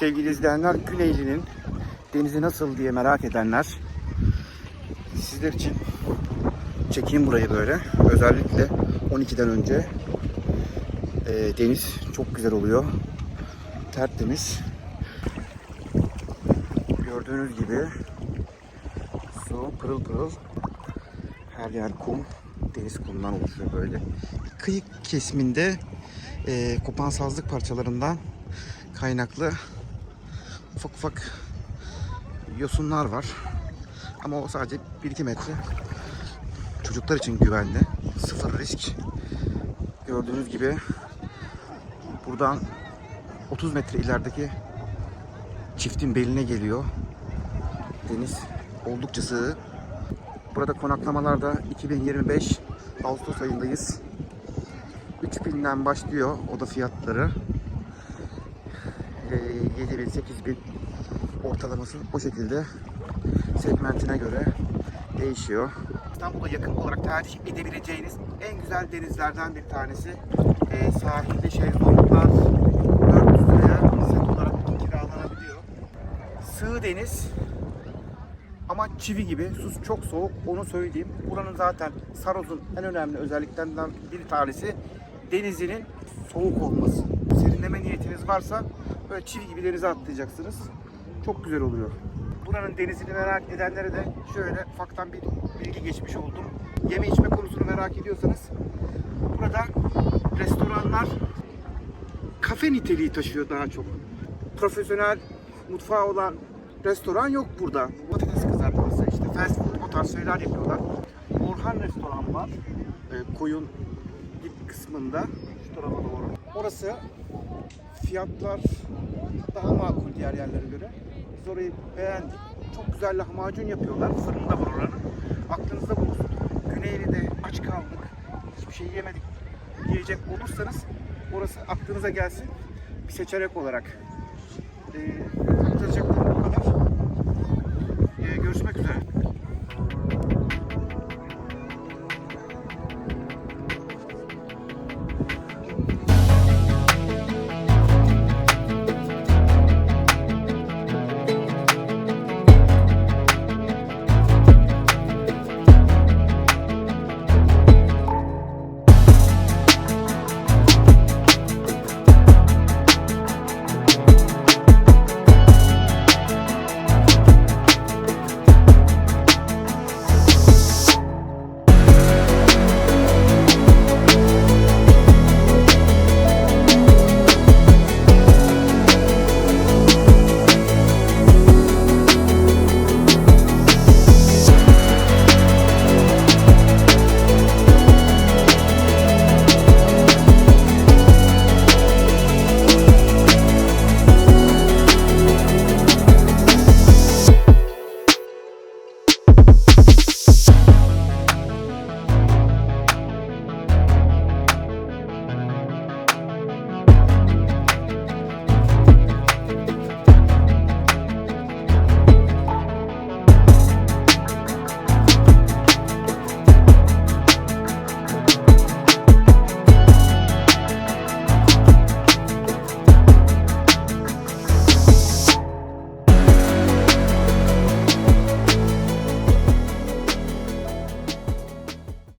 sevgili izleyenler Güneyli'nin denizi nasıl diye merak edenler sizler için çekeyim burayı böyle. Özellikle 12'den önce e, deniz çok güzel oluyor. Tertemiz. Gördüğünüz gibi su pırıl pırıl. Her yer kum. Deniz kumdan oluşuyor böyle. Kıyı kesiminde e, kopan sazlık parçalarından kaynaklı ufak ufak yosunlar var. Ama o sadece 1-2 metre. Çocuklar için güvenli. Sıfır risk. Gördüğünüz gibi buradan 30 metre ilerideki çiftin beline geliyor. Deniz oldukça sığ. Burada konaklamalarda 2025 Ağustos ayındayız. 3000'den başlıyor oda fiyatları. Ee, 7000 8000 ortalaması o şekilde segmentine göre değişiyor. İstanbul'a yakın olarak tercih edebileceğiniz en güzel denizlerden bir tanesi. Ee, sahilde şezlonglar 400 liraya set olarak kiralanabiliyor. Sığ deniz ama çivi gibi. Su çok soğuk onu söyleyeyim. Buranın zaten Saros'un en önemli özelliklerinden bir tanesi denizinin soğuk olması. Serinleme niyetiniz varsa böyle çivi gibi denize atlayacaksınız. Çok güzel oluyor. Buranın denizini merak edenlere de şöyle ufaktan bir bilgi geçmiş oldum. Yeme içme konusunu merak ediyorsanız burada restoranlar kafe niteliği taşıyor daha çok. Profesyonel mutfağı olan restoran yok burada. Patates kızartması, işte fast food o tarz şeyler yapıyorlar. Orhan restoran var. E, koyun dip kısmında şu tarafa doğru. Orası fiyatlar daha makul diğer yerlere göre. Biz orayı beğendik. Çok güzel lahmacun yapıyorlar. Fırında var oranın. Aklınızda bulunsun. Güneyli'de aç kaldık. Hiçbir şey yemedik diyecek olursanız orası aklınıza gelsin. Bir seçenek olarak. Ee, bu kadar. Ee, görüşmek üzere.